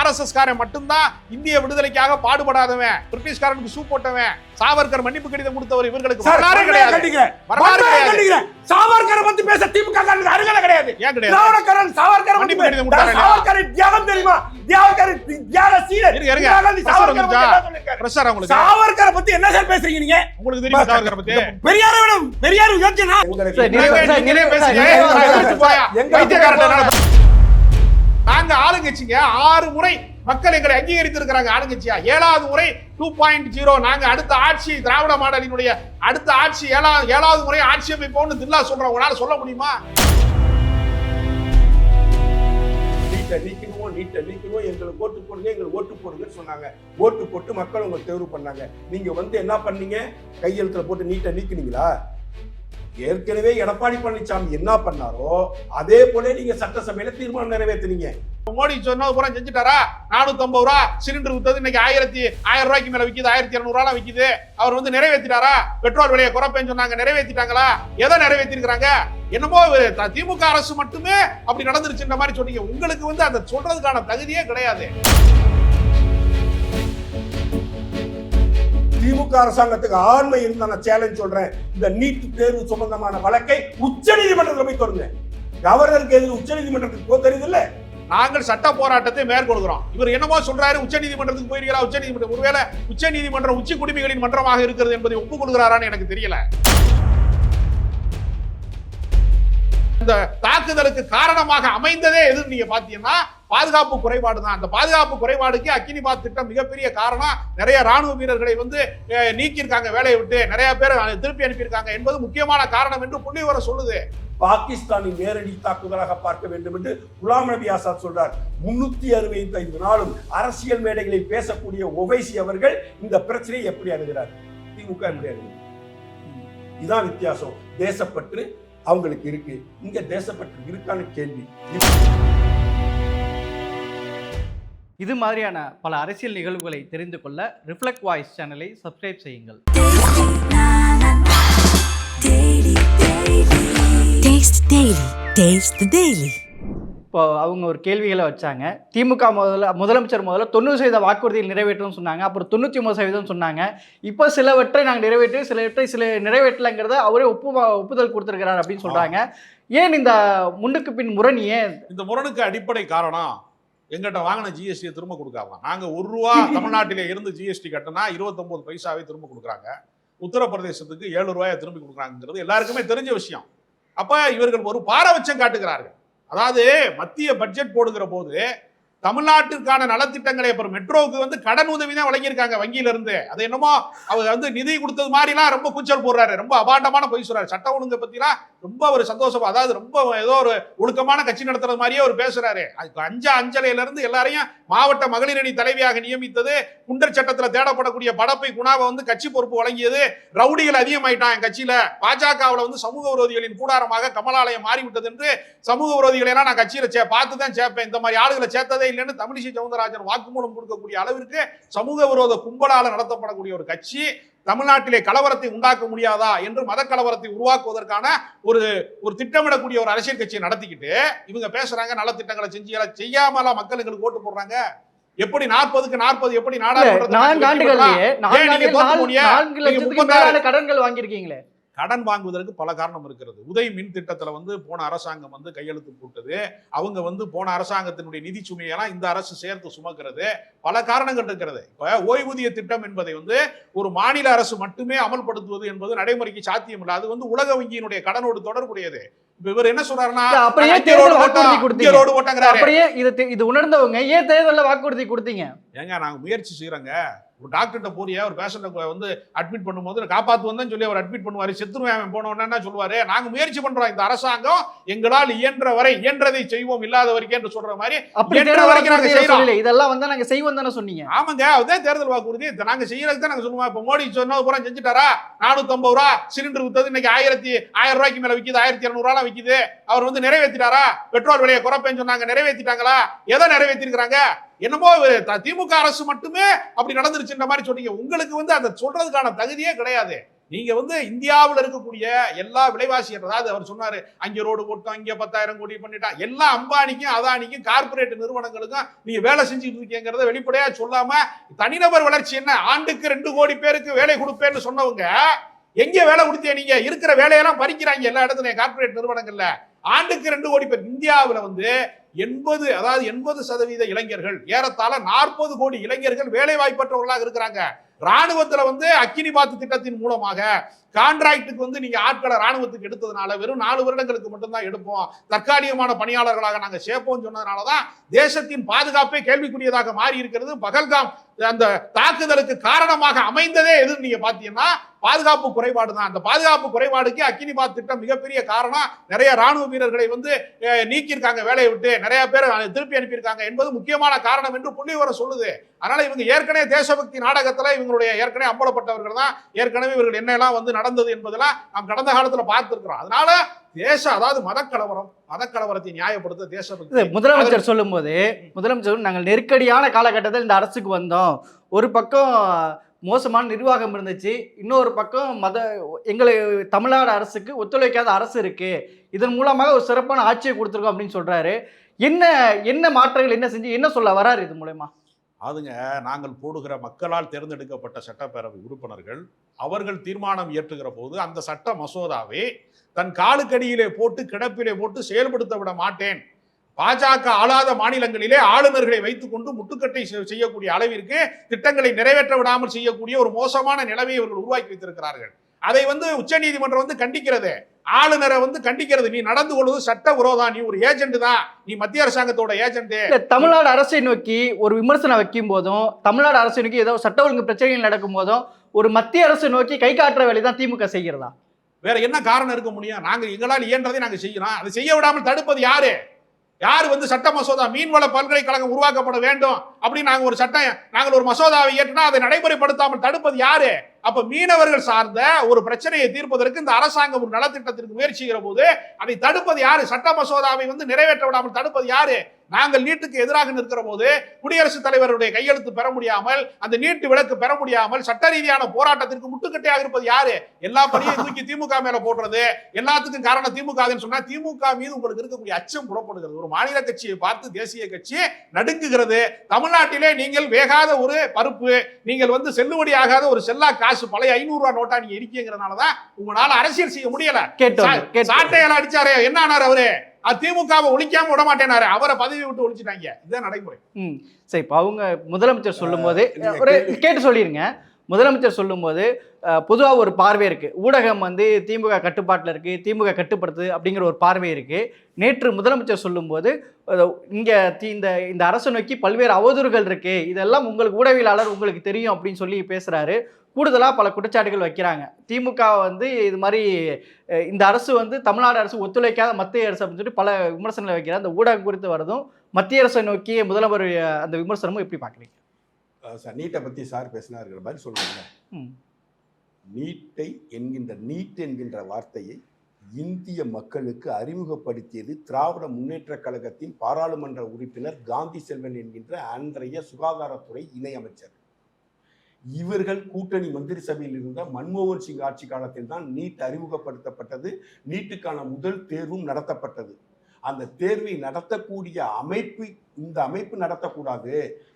RSS காரன் மட்டும்தான் இந்திய விடுதலைக்காக பாடுபடாதவன் பிரிட்டிஷ்காரனுக்கு சூ போட்டவன் சாவர்கர் மன்னிப்பு கடிதம் கொடுத்தவர் இவர்களுக்கு வரலாறே கிடையாது. வரலாறு கிடையாது. சாவர்கரை பத்தி பேச திமுக அருகதை கிடையாது ஏன் கிடையாது? திராவிடக்காரன் சாவர்கரை மன்னிப்பு கடிதம் கொடுத்தாரா இல்லையா? சாவர்கரின் தியாகம் தெரியுமா தியாகரின் தி- தியாக சீரர் இருங்க, இருங்க. சாவர்கரை? பிரஷர் உங்களுக்கு சாவர்கரை பத்தி என்ன சார் பேசுறீங்க நீங்க உங்களுக்கு தெரியுமா சாவர்கரை பத்தி பெரியாரை விட பெரியார் யோசிச்சனா பேசுங்க. எங்க நாங்க ஆளுங்கட்சிங்க. ஆறு முறை மக்கள் எங்களை அங்கீகரித்திருக்கிறாங்க ஆளுங்கட்சியா? ஏழாவது முறை டூ பாயிண்ட் ஜீரோ நாங்க அடுத்த ஆட்சி திராவிட மாடலினுடைய அடுத்த ஆட்சி ஏழாவது ஏழாவது முறை ஆட்சி அமைப்போம்னு தில்லா சொல்றோம் உங்களால சொல்ல முடியுமா? நீட்டை நீக்கணுமோ நீட்டை நீக்கணுமோ எங்களுக்கு ஓட்டு போடுங்க எங்களுக்கு ஓட்டு போடுங்கன்னு சொன்னாங்க. ஓட்டு போட்டு மக்கள் உங்களை தேர்வு பண்ணாங்க. நீங்க வந்து என்ன பண்ணீங்க? கையெழுத்துல போட்டு நீட்டை நீக்கினீங்களா? ஏற்கனவே எடப்பாடி பழனிசாமி என்ன பண்ணாரோ அதே போல நீங்க சட்டசபையில தீர்மானம் நிறைவேற்றினீங்க மோடி சொன்னது பூரா செஞ்சுட்டாரா? நானூத்தி ஐம்பது ரூபா சிலிண்டர் வித்தது இன்னைக்கு ஆயிரத்தி ஆயிரம் ரூபாய்க்கு மேல விக்குது ஆயிரத்தி இருநூறு ரூபா விக்குது. அவர் வந்து நிறைவேற்றிட்டாரா பெட்ரோல் விலையை குறைப்பேன்னு சொன்னாங்க நிறைவேற்றிட்டாங்களா எதை நிறைவேற்றிருக்கிறாங்க என்னமோ த- திமுக அரசு மட்டுமே அப்படி நடந்துருச்சுன்ற மாதிரி சொன்னீங்க. உங்களுக்கு வந்து அந்த சொல்றதுக்கான தகுதியே கிடையாது. திமுக அரசாங்கத்துக்கு ஆண்மை இருந்தா நான் சேலஞ்ச் சொல்றேன். இந்த நீட் தேர்வு சம்பந்தமான வழக்கை உச்ச நீதிமன்றத்தில் போய் தொடங்க. கவர்னருக்கு எதிர் உச்ச நீதிமன்றத்துக்கு போக தெரியுது இல்ல நாங்கள் சட்ட போராட்டத்தை மேற்கொள்கிறோம். இவர் என்னமோ சொல்றாரு உச்ச நீதிமன்றத்துக்கு போயிருக்கிறா உச்ச நீதிமன்றம் ஒருவேளை உச்ச நீதிமன்றம் உச்சி குடிமைகளின் மன்றமாக இருக்கிறது என்பதை ஒப்புக்கொள்கிறாரான்னு எனக்கு தெரியல. இந்த தாக்குதலுக்கு காரணமாக அமைந்ததே எதுன்னு நீங்க பாத்தீங்கன்னா பாதுகாப்பு குறைபாடு தான். அந்த பாதுகாப்பு குறைபாடுக்கு அக்கினிபாத் திட்டம் மிகப்பெரிய காரணம். நிறைய ராணுவ வீரர்களை வந்து நீக்கியிருக்காங்க வேலையை விட்டு. நிறைய பேர் திருப்பி அனுப்பியிருக்காங்க என்பது முக்கியமான காரணம் என்று புள்ளி சொல்லுது. பாகிஸ்தானின் நேரடி தாக்குதலாக பார்க்க வேண்டும் என்று குலாம் நபி ஆசாத் சொல்றார். முன்னூத்தி அறுபத்தி ஐந்து நாளும் அரசியல் மேடைகளில் பேசக்கூடிய ஒவைசி அவர்கள் இந்த பிரச்சனையை எப்படி அணுகிறார்? திமுக எப்படி அணுகுது இதுதான் வித்தியாசம். தேசப்பற்று அவங்களுக்கு இருக்கு இங்க தேசப்பற்று இருக்கான்னு கேள்வி இது மாதிரியான பல அரசியல் நிகழ்வுகளை தெரிந்து கொள்ள ரிஃப்ளெக்ட் வாய்ஸ் சேனலை சப்ஸ்கிரைப் செய்யுங்கள். Taste Daily. Taste the Daily. இப்போ அவங்க ஒரு கேள்விகளை வச்சாங்க. திமுக முதல்ல முதலமைச்சர் முதல்ல தொண்ணூறு சதவீத வாக்குறுதியில் நிறைவேற்றணும்னு சொன்னாங்க. அப்புறம் தொண்ணூற்றி ஒன்பது சதவீதம் சொன்னாங்க. இப்போ சிலவற்றை நாங்கள் நிறைவேற்றி சிலவற்றை சில நிறைவேற்றலைங்கிறத அவரே ஒப்பு ஒப்புதல் கொடுத்துருக்கிறார் அப்படின்னு சொல்றாங்க. ஏன் இந்த முன்னுக்கு பின் முரண் ஏன்? இந்த முரணுக்கு அடிப்படை காரணம் எங்கிட்ட வாங்கின ஜிஎஸ்டியை திரும்ப கொடுக்காம. நாங்க ஒரு ரூபா தமிழ்நாட்டிலே இருந்து ஜிஎஸ்டி கட்டினா இருபத்தொன்பது பைசாவை திரும்ப கொடுக்குறாங்க. உத்தரப்பிரதேசத்துக்கு ஏழு ரூபாயை திரும்பி கொடுக்குறாங்கிறது எல்லாருக்குமே தெரிஞ்ச விஷயம். அப்ப இவர்கள் ஒரு பாரபட்சம் காட்டுகிறார்கள். அதாவது மத்திய பட்ஜெட் போடுகிற போது தமிழ்நாட்டிற்கான நலத்திட்டங்களை அப்புறம் மெட்ரோவுக்கு வந்து கடன் உதவி தான் வழங்கியிருக்காங்க வங்கியில இருந்து அது என்னமோ அவர் வந்து நிதி கொடுத்தது மாதிரிலாம் ரொம்ப கூச்சல் போடுறாரு. ரொம்ப அபாண்டமான பொய் சொல்றாரு. சட்ட ஒழுங்கை பத்திலாம் ரொம்ப ஒரு சந்தோஷம் அதாவது ரொம்ப ஏதோ ஒரு ஒழுக்கமான கட்சி நடத்துறது மாதிரியே அவர் பேசுறாரு. அதுக்கு அஞ்சா அஞ்சலையில இருந்து எல்லாரையும் மாவட்ட மகளிரணி தலைவியாக நியமித்தது குண்டர் சட்டத்தில் தேடப்படக்கூடிய படப்பை குணாவை வந்து கட்சி பொறுப்பு வழங்கியது ரவுடிகள் அதிகமாயிட்டான் என் கட்சியில. பாஜகவில் வந்து சமூக விரோதிகளின் கூடாரமாக கமலாலயம் மாறிவிட்டது என்று சமூக விரோதிகளை எல்லாம் நான் கட்சியில சே பார்த்து தான் சேர்ப்பேன். இந்த மாதிரி ஆளுகளை சேர்த்ததே இல்லைன்னு தமிழிசை சவுந்தரராஜன் வாக்குமூலம் கொடுக்கக்கூடிய அளவிற்கு சமூக விரோத கும்பலால் நடத்தப்படக்கூடிய ஒரு கட்சி. தமிழ்நாட்டிலே கலவரத்தை உண்டாக்க முடியாதா என்று மத கலவரத்தை உருவாக்குவதற்கான ஒரு ஒரு திட்டமிடக்கூடிய ஒரு அரசியல் கட்சியை நடத்திக்கிட்டு இவங்க பேசுறாங்க நலத்திட்டங்களை செஞ்சு எல்லாம் செய்யாமலா மக்கள் எங்களுக்கு ஓட்டு போடுறாங்க? எப்படி நாற்பதுக்கு நாற்பது எப்படி மேலான கடன்கள் வாங்கியிருக்கீங்களே? கடன் வாங்குவதற்கு பல காரணம் இருக்கிறது. உதய் மின் திட்டத்துல வந்து போன அரசாங்கம் வந்து கையெழுத்து போட்டது. அவங்க வந்து போன அரசாங்கத்தினுடைய நிதி சுமையெல்லாம் இந்த அரசு சேர்த்து சுமக்கிறது. பல காரணங்கள் இருக்கிறது. இப்ப ஓய்வூதிய திட்டம் என்பதை வந்து ஒரு மாநில அரசு மட்டுமே அமல்படுத்துவது என்பது நடைமுறைக்கு சாத்தியம் இல்லை அது வந்து உலக வங்கியினுடைய கடனோடு தொடர்புடையது. இவர் என்ன சொல்றாருன்னா அப்படியே தேர்தல் வாக்குறுதி கொடுத்தீங்க. அப்படியே இது இது உணர்ந்தவங்க ஏன் தேர்தல்ல வாக்குறுதி கொடுத்தீங்க? ஏங்க நாங்க முயற்சி செய்யறோங்க ஒரு டாக்டர்கிட்ட போறியா? ஒரு பேஷண்ட்டை வந்து அட்மிட் பண்ணும்போது காப்பாத்து வந்தேன்னு சொல்லி அவர் அட்மிட் பண்ணுவாரு. செத்துருவேன் அவன் போனோன்னு என்ன சொல்லுவாரு? நாங்க முயற்சி பண்றோம். இந்த அரசாங்கம் எங்களால் இயன்ற வரை இயன்றதை செய்வோம். இல்லாத வரைக்கும் என்று சொல்ற மாதிரி அப்படி இதெல்லாம் வந்து நாங்க செய்வோம் தானே சொன்னீங்க. ஆமாங்க அதுதான் தேர்தல் வாக்குறுதி. இதை நாங்க செய்யறதுக்கு தான் நாங்க சொல்லுவோம். இப்ப மோடி சொன்னது பூரா செஞ்சுட்டாரா? நானூத்தி ஐம்பது ரூபா சிலிண்டர் வித்தது இன்னைக்கு ஆயிரத்தி ஆயிரம் ரூபாய்க்கு மேல விக்குது. ஆயிரத்தி இருநூறு ரூபா விக்குது. அவர் வந்து நிறைவேற்றிட்டாரா பெட்ரோல் விலையை குறைப்பேன்னு சொன்னாங்க. நிறைவேற்றிட்டாங்களா எதை நிறைவேற்றிருக்கிறாங்க என்னமோ த- திமுக அரசு மட்டுமே அப்படி நடந்துருச்சுன்ற மாதிரி சொன்னீங்க. உங்களுக்கு வந்து அதை சொல்றதுக்கான தகுதியே கிடையாது. நீங்க வந்து இந்தியாவில் இருக்கக்கூடிய எல்லா விலைவாசி அதாவது அவர் சொன்னாரு அங்க ரோடு போட்டோம் இங்கே பத்தாயிரம் கோடி பண்ணிட்டா எல்லா அம்பானிக்கும் அதானிக்கும் கார்பரேட் நிறுவனங்களுக்கும் நீங்க வேலை செஞ்சுட்டு இருக்கீங்கிறத வெளிப்படையா சொல்லாம தனிநபர் வளர்ச்சி என்ன? ஆண்டுக்கு ரெண்டு கோடி பேருக்கு வேலை கொடுப்பேன்னு சொன்னவங்க எங்க வேலை கொடுத்தீங்க நீங்க? இருக்கிற வேலையெல்லாம் பறிக்கிறாங்க எல்லா இடத்துலயும் கார்ப்பரேட் நிறுவனங்கள்ல. ஆண்டுக்கு ரெண்டு கோடி பேர். இந்தியாவில் வந்து எண்பது அதாவது எண்பது சதவீத இளைஞர்கள் ஏறத்தாழ நாற்பது கோடி இளைஞர்கள் வேலை வாய்ப்பற்றவர்களாக இருக்கிறாங்க. ராணுவத்துல வந்து அக்கினி பாத்து திட்டத்தின் மூலமாக கான்ட்ராக்டுக்கு வந்து நீங்க ஆட்களை ராணுவத்துக்கு எடுத்ததுனால வெறும் நாலு வருடங்களுக்கு மட்டும்தான் எடுப்போம். தற்காலிகமான பணியாளர்களாக நாங்கள் சேர்ப்போம் சொன்னதுனால தான் தேசத்தின் பாதுகாப்பே கேள்விக்குரியதாக மாறி இருக்கிறது. பகல்காம் அந்த தாக்குதலுக்கு காரணமாக அமைந்ததே எதுன்னு நீங்க பாத்தீங்கன்னா பாதுகாப்பு குறைபாடு தான் அந்த பாதுகாப்பு குறைபாடுக்கு அக்கினி பாத் திட்டம் மிகப்பெரிய காரணம். நிறைய ராணுவ வீரர்களை வந்து நீக்கியிருக்காங்க வேலையை விட்டு. நிறைய பேர் திருப்பி அனுப்பியிருக்காங்க என்பது முக்கியமான காரணம் என்று புள்ளி விவரம் சொல்லுது. அதனால இவங்க ஏற்கனவே தேசபக்தி நாடகத்துல இவங்களுடைய ஏற்கனவே அம்பலப்பட்டவர்கள் தான் ஏற்கனவே இவர்கள் என்னெல்லாம் வந்து நடந்தது என்பதெல்லாம் நாம் கடந்த காலத்துல பார்த்திருக்கிறோம். அதனால தேச அதாவது மதக்கலவரம் மதக்கலவரத்தை நியாயப்படுத்த தேசபக்தி முதலமைச்சர் சொல்லும்போது முதலமைச்சர் நாங்கள் நெருக்கடியான காலகட்டத்தில் இந்த அரசுக்கு வந்தோம். ஒரு பக்கம் மோசமான நிர்வாகம் இருந்துச்சு இன்னொரு பக்கம் மத எங்களை தமிழ்நாடு அரசுக்கு ஒத்துழைக்காத அரசு இருக்கு. இதன் மூலமாக ஒரு சிறப்பான ஆட்சியை கொடுத்துருக்கோம் அப்படின்னு சொல்றாரு. என்ன என்ன மாற்றங்கள் என்ன செஞ்சு என்ன சொல்ல வராரு இது மூலயமா? அதுங்க நாங்கள் போடுகிற மக்களால் தேர்ந்தெடுக்கப்பட்ட சட்டப்பேரவை உறுப்பினர்கள் அவர்கள் தீர்மானம் இயற்றுகிற போது அந்த சட்ட மசோதாவை தன் காலுக்கடியிலே போட்டு கிடப்பிலே போட்டு செயல்படுத்த விட மாட்டேன். பாஜக ஆளாத மாநிலங்களிலே ஆளுநர்களை வைத்துக்கொண்டு முட்டுக்கட்டை செய்யக்கூடிய அளவிற்கு திட்டங்களை நிறைவேற்ற விடாமல் செய்யக்கூடிய ஒரு மோசமான நிலைமையை இவர்கள் உருவாக்கி வைத்திருக்கிறார்கள். அதை வந்து உச்சநீதிமன்றம் வந்து கண்டிக்கிறது. ஆளுநரை வந்து கண்டிக்கிறது நீ நடந்து கொள்வது சட்ட விரோதம் நீ ஒரு ஏஜென்ட் தான் நீ மத்திய அரசாங்கத்தோட ஏஜென்ட் தமிழ்நாடு அரசை நோக்கி ஒரு விமர்சனம் வைக்கும் போதும் தமிழ்நாடு அரசை நோக்கி ஏதோ சட்ட ஒழுங்கு பிரச்சனைகள் நடக்கும் போதும் ஒரு மத்திய அரசை நோக்கி கை காட்டுற வேலை தான் திமுக செய்கிறதா? வேற என்ன காரணம் இருக்க முடியும்? நாங்க எங்களால் இயன்றதை நாங்க செய்யறோம். அதை செய்ய விடாமல் தடுப்பது யாரு? யார் வந்து சட்ட மசோதா மீன்வள பல்கலைக்கழகம் உருவாக்கப்பட வேண்டும் அப்படின்னு நாங்க ஒரு சட்டம் நாங்கள் ஒரு மசோதாவை இயற்றினா அதை நடைமுறைப்படுத்தாமல் தடுப்பது யாரு? அப்ப மீனவர்கள் சார்ந்த ஒரு பிரச்சனையை தீர்ப்பதற்கு இந்த அரசாங்கம் ஒரு நலத்திட்டத்திற்கு முயற்சிக்கிற போது அதை தடுப்பது யாரு? சட்ட மசோதாவை வந்து நிறைவேற்ற விடாமல் தடுப்பது யாரு? நாங்கள் நீட்டுக்கு எதிராக நிற்கிற போது குடியரசுத் தலைவருடைய கையெழுத்து பெற முடியாமல் அந்த நீட்டு விலக்கு பெற முடியாமல் சட்ட ரீதியான போராட்டத்திற்கு முட்டுக்கட்டையாக இருப்பது யாரு? எல்லா பணியும் தூக்கி திமுக மேல போடுறது. எல்லாத்துக்கும் காரணம் திமுக ன்னு சொன்னா திமுக மீது உங்களுக்கு இருக்கக்கூடிய அச்சம் புறப்படுகிறது ஒரு மாநில கட்சியை பார்த்து தேசிய கட்சி நடுங்குகிறது. தமிழ்நாட்டிலே நீங்கள் வேகாத ஒரு பருப்பு நீங்கள் வந்து செல்லுபடி ஆகாத ஒரு செல்லா காசு பழைய ஐநூறு ரூபாய் நோட்டா நீங்க இருக்கீங்கிறதுனால உங்களால அரசியல் செய்ய முடியல. கேட்டு வந்து, கேட்டு சாட்டையால அடிச்சாரு என்ன ஆனாரு அவரு? அது திமுகவை ஒழிக்காம விட மாட்டேனாரு அவரை பதவி விட்டு ஒழிச்சிட்டாங்க. இதுதான் நடைமுறை. ம். சரி இப்போ அவங்க முதலமைச்சர் சொல்லும்போது நீங்க ஒரு கேட்டு சொல்லிருங்க. முதலமைச்சர் சொல்லும்போது பொதுவாக ஒரு பார்வை இருக்குது ஊடகம் வந்து திமுக கட்டுப்பாட்டில் இருக்குது திமுக கட்டுப்படுத்து அப்படிங்கிற ஒரு பார்வை இருக்குது நேற்று முதலமைச்சர் சொல்லும்போது இங்கே இந்த இந்த அரசு நோக்கி பல்வேறு அவதூறுகள் இருக்குது இதெல்லாம் உங்களுக்கு ஊடகவியலாளர் உங்களுக்கு தெரியும் அப்படின்னு சொல்லி பேசுகிறாரு கூடுதலாக பல குற்றச்சாட்டுகள் வைக்கிறாங்க. திமுக வந்து இது மாதிரி இந்த அரசு வந்து தமிழ்நாடு அரசு ஒத்துழைக்காத மத்திய அரசு அப்படின்னு சொல்லி பல விமர்சனங்களை வைக்கிறார். அந்த ஊடகம் குறித்து வரதும் மத்திய அரசை நோக்கி முதல்வர் அந்த விமர்சனமும் எப்படி பார்க்குறீங்க? சார் நீட்டை பத்தி சார் பேசினாருங்கிற மாதிரி சொல்லுவாங்க. நீட்டை என்கின்ற நீட் என்கின்ற வார்த்தையை இந்திய மக்களுக்கு அறிமுகப்படுத்தியது திராவிட முன்னேற்ற கழகத்தின் பாராளுமன்ற உறுப்பினர் காந்தி செல்வன் என்கின்ற அன்றைய சுகாதாரத்துறை இணையமைச்சர் இவர்கள் கூட்டணி மந்திரி சபையில் இருந்த மன்மோகன் சிங் ஆட்சி காலத்தில் தான் நீட் அறிமுகப்படுத்தப்பட்டது. நீட்டுக்கான முதல் தேர்வும் நடத்தப்பட்டது. அந்த தேர்வை நடத்தக்கூடிய அமைப்பு இந்த அமைப்பு நடத்தக்கூடாது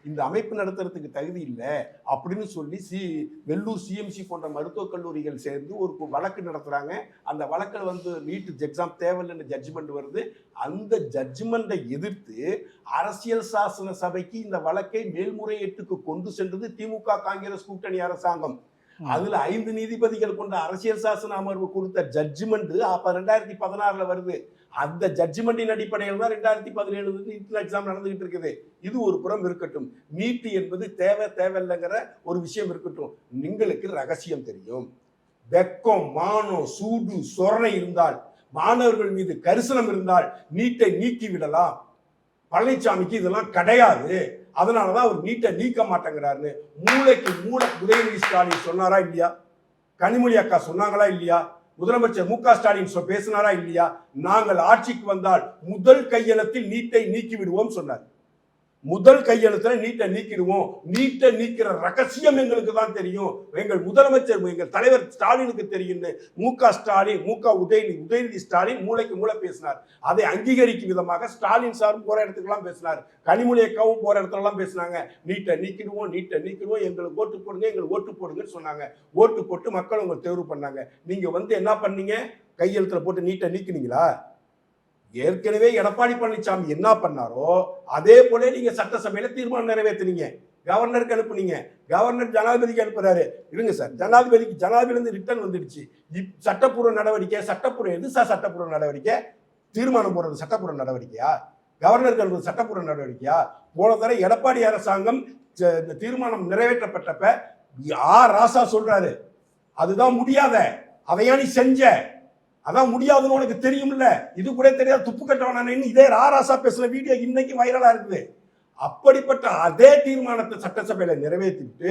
இந்த அமைப்பு நடத்துறதுக்கு தகுதி இல்லை அப்படின்னு சொல்லி சி வெள்ளூர் சிஎம்சி போன்ற மருத்துவக் கல்லூரிகள் சேர்ந்து ஒரு வழக்கு நடத்துறாங்க. அந்த வழக்கில் வந்து நீட் எக்ஸாம் தேவையில்லைன்னு ஜட்ஜ்மெண்ட் வருது. அந்த ஜட்ஜ்மெண்ட்டை எதிர்த்து அரசியல் சாசன சபைக்கு இந்த வழக்கை மேல்முறையீட்டுக்கு கொண்டு சென்றது திமுக காங்கிரஸ் கூட்டணி அரசாங்கம். அதுல ஐந்து நீதிபதிகள் கொண்ட அரசியல் சாசன அமர்வு கொடுத்த ஜட்ஜ்மெண்ட் அப்ப ரெண்டாயிரத்தி பதினாறுல வருது. அந்த ஜட்ஜ்மெண்டின் அடிப்படையில் தான் ரெண்டாயிரத்தி பதினேழு இன்டர்னல் எக்ஸாம் நடந்துகிட்டு இருக்குது. இது ஒரு புறம் இருக்கட்டும். நீட்டு என்பது தேவை தேவையில்லைங்கிற ஒரு விஷயம் இருக்கட்டும். உங்களுக்கு ரகசியம் தெரியும். வெக்கம் மானம் சூடு சொரணை இருந்தால் மாணவர்கள் மீது கரிசனம் இருந்தால் நீட்டை நீக்கி விடலாம். பழனிசாமிக்கு இதெல்லாம் கிடையாது. அதனாலதான் அவர் நீட்டை நீக்க மாட்டேங்கிறாருன்னு. மூளைக்கு மூளை உதயநிதி ஸ்டாலின் சொன்னாரா இல்லையா? கனிமொழி அக்கா சொன்னாங்களா இல்லையா? முதலமைச்சர் மு க ஸ்டாலின் பேசினாரா இல்லையா? நாங்கள் ஆட்சிக்கு வந்தால் முதல் கையெழுத்தில் நீட்டை நீக்கிவிடுவோம் சொன்னார். முதல் கையெழுத்துல நீட்டை நீக்கிடுவோம். நீட்டை நீக்கிற ரகசியம் எங்களுக்கு தான் தெரியும். எங்கள் முதலமைச்சர் எங்கள் தலைவர் ஸ்டாலினுக்கு தெரியும்னு மு க ஸ்டாலின் மு க உதயநிதி உதயநிதி ஸ்டாலின் மூளைக்கு மூளை பேசினார். அதை அங்கீகரிக்கும் விதமாக ஸ்டாலின் சாரும் போற இடத்துக்குலாம் பேசினார். கனிமொழி அக்காவும் போற இடத்துலலாம் பேசினாங்க. நீட்டை நீக்கிடுவோம் நீட்டை நீக்கிடுவோம். எங்களுக்கு ஓட்டு போடுங்க எங்களுக்கு ஓட்டு போடுங்கன்னு சொன்னாங்க. ஓட்டு போட்டு மக்கள் உங்களை தேர்வு பண்ணாங்க. நீங்க வந்து என்ன பண்ணீங்க? கையெழுத்துல போட்டு நீட்டை நீக்கினீங்களா? ஏற்கனவே எடப்பாடி பழனிசாமி என்ன பண்ணாரோ அதே போல நீங்க சட்டசபையில தீர்மானம் நிறைவேற்றினீங்க கவர்னருக்கு அனுப்புனீங்க. கவர்னர் ஜனாதிபதிக்கு அனுப்புறாரு. இருங்க சார் ஜனாதிபதிக்கு ஜனாதிபதி இருந்து ரிட்டர்ன் வந்துடுச்சு. இப் சட்டப்பூர்வ நடவடிக்கை சட்டப்பூர்வ எது சார் சட்டப்பூர்வ நடவடிக்கை? தீர்மானம் போடுறது சட்டப்பூர்வ நடவடிக்கையா? கவர்னருக்கு அனுப்புறது சட்டப்பூர்வ நடவடிக்கையா? போன தடவை எடப்பாடி அரசாங்கம் இந்த தீர்மானம் நிறைவேற்றப்பட்டப்ப ஆ ராசா சொல்றாரு. அதுதான் முடியாத. அதையா நீ செஞ்ச? அதான் முடியாதுன்னு உனக்கு தெரியும்ல? இது கூட தெரியாது துப்பு கட்டவனானு இதே ராராசா பேசுற வீடியோ இன்னைக்கு வைரலா இருக்குது. அப்படிப்பட்ட அதே தீர்மானத்தை சட்டசபையில நிறைவேற்றிட்டு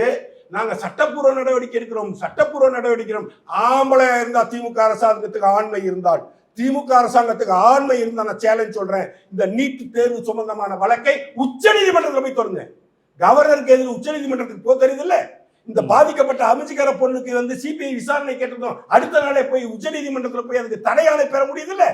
நாங்க சட்டப்பூர்வ நடவடிக்கை எடுக்கிறோம் சட்டப்பூர்வ நடவடிக்கை ஆம்பளை இருந்தா திமுக அரசாங்கத்துக்கு ஆண்மை இருந்தால் திமுக அரசாங்கத்துக்கு ஆண்மை இருந்தா நான் சேலஞ்ச் சொல்றேன். இந்த நீட் தேர்வு சம்பந்தமான வழக்கை உச்ச நீதிமன்றத்தில் போய் தொடங்க. கவர்னருக்கு எதிர்த்து உச்ச நீதிமன்றத்துக்கு போக தெரியுதுல்ல இந்த பாதிக்கப்பட்ட அமைச்சுக்கார பொண்ணுக்கு வந்து சிபிஐ விசாரணை கேட்டிருந்தோம். அடுத்த நாளே போய் உச்சநீதிமன்றத்தில் போய் அதுக்கு தடையாணை பெற முடியுதுல்ல?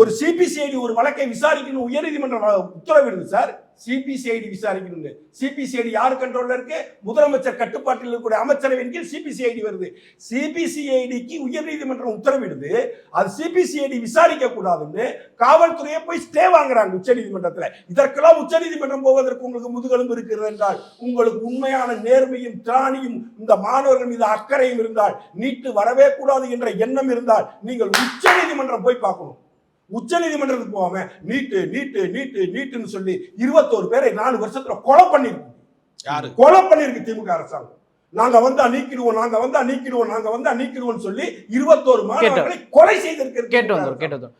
ஒரு சிபிசிஐடி ஒரு வழக்கை விசாரிக்கணும் உயர்நீதிமன்றம் உத்தரவிடுது சார். சிபிசிஐடி விசாரிக்கணும்னு. சிபிசிஐடி யார் கண்ட்ரோல்ல இருக்கு? முதலமைச்சர் கட்டுப்பாட்டில் இருக்கக்கூடிய அமைச்சரவையின் கீழ் சிபிசிஐடி வருது. சிபிசிஐடிக்கு உயர்நீதிமன்றம் உத்தரவிடுது. அது சிபிசிஐடி விசாரிக்க கூடாதுன்னு காவல்துறையை போய் ஸ்டே வாங்குறாங்க உச்சநீதிமன்றத்தில். இதற்கெல்லாம் உச்சநீதிமன்றம் போவதற்கு உங்களுக்கு முதுகெலும்பு இருக்கிறது என்றால் உங்களுக்கு உண்மையான நேர்மையும் திராணியும் இந்த மாணவர்கள் மீது அக்கறையும் இருந்தால் நீட்டு வரவே கூடாது என்ற எண்ணம் இருந்தால் நீங்கள் உச்சநீதிமன்றம் போய் பார்க்கணும். உச்சநீதிமன்றத்துக்கு போகாம நீட்டு நீட்டு நீட்டு நீட்டுன்னு சொல்லி இருபத்தோரு பேரை நாலு வருஷத்துல கொலை பண்ணிருக்கு. கொலை பண்ணிருக்கு திமுக அரசாங்கம். நாங்க வந்தா நீக்கிடுவோம் நாங்க வந்தா நீக்கிடுவோம் நாங்க வந்தா நீக்கிடுவோம் சொல்லி இருபத்தோரு மாணவர்களை கொலை செய்திருக்கிறது கேட்டு வந்தோம். கேட்டு வந்தோம்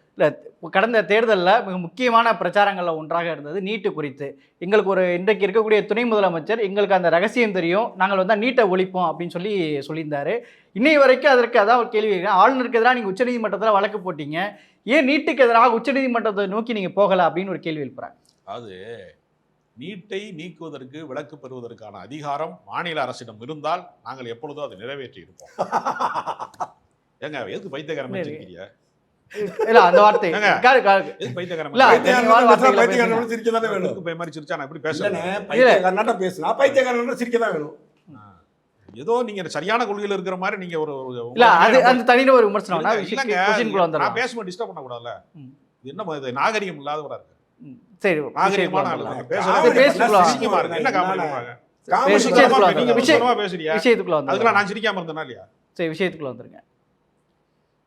கடந்த தேர்தலில் மிக முக்கியமான பிரச்சாரங்களில் ஒன்றாக இருந்தது நீட்டு குறித்து. எங்களுக்கு ஒரு இன்றைக்கு இருக்கக்கூடிய துணை முதலமைச்சர் எங்களுக்கு அந்த ரகசியம் தெரியும். நாங்கள் வந்து நீட்டை ஒழிப்போம் அப்படின்னு சொல்லி சொல்லியிருந்தாரு. இன்னை வரைக்கும் அதற்கு அதான் ஒரு கேள்வி. ஆளுநருக்கு எதிராக நீங்கள் உச்சநீதிமன்றத்தில் வழக்கு போட்டீங்க. ஏன் நீட்டுக்கு எதிராக உச்சநீதிமன்றத்தை நோக்கி நீங்கள் போகலை அப்படின்னு ஒரு கேள்வி எழுப்புறாங்க அது நீட்டை நீக்குவதற்கு விலக்கு பெறுவதற்கான அதிகாரம் மாநில அரசிடம் இருந்தால் நாங்கள் எப்பொழுதும் அதை நிறைவேற்றி இருப்போம் ஏங்க எதுக்கு பைத்தியக்காரன் சரி. இல்லை அந்த வார்த்தை. பைத்தியக்காரன்? சிரிக்க தானே வேணும். போய் மாதிரி சிரிச்சா நான் எப்படி பேசுறேன் பைத்தியக்காரனாட்ட பேசுனா? பைத்தியக்காரன் சிரிக்க தான் வேணும். ஏதோ நீங்க சரியான கொள்கையில இருக்கிற மாதிரி நீங்க ஒரு இல்ல அது அந்த தனியில ஒரு விமர்சனம். நான் பேசும்போது டிஸ்டர்ப் பண்ணக்கூடாதுல்ல. ம். இது என்ன இது நாகரிகம் இல்லாதவரா இருக்கு? சரி நாகரிகமான ஆளு பேசுறது பண்ணா. என்ன காமெடி விஷயத்துக்குள்ள விஷயத்துக்குள்ள அதுக்கெல்லாம் நான் சிரிக்காம இருந்தேனா இல்லையா? சரி விஷயத்துக்குள்ள வந்துருங்க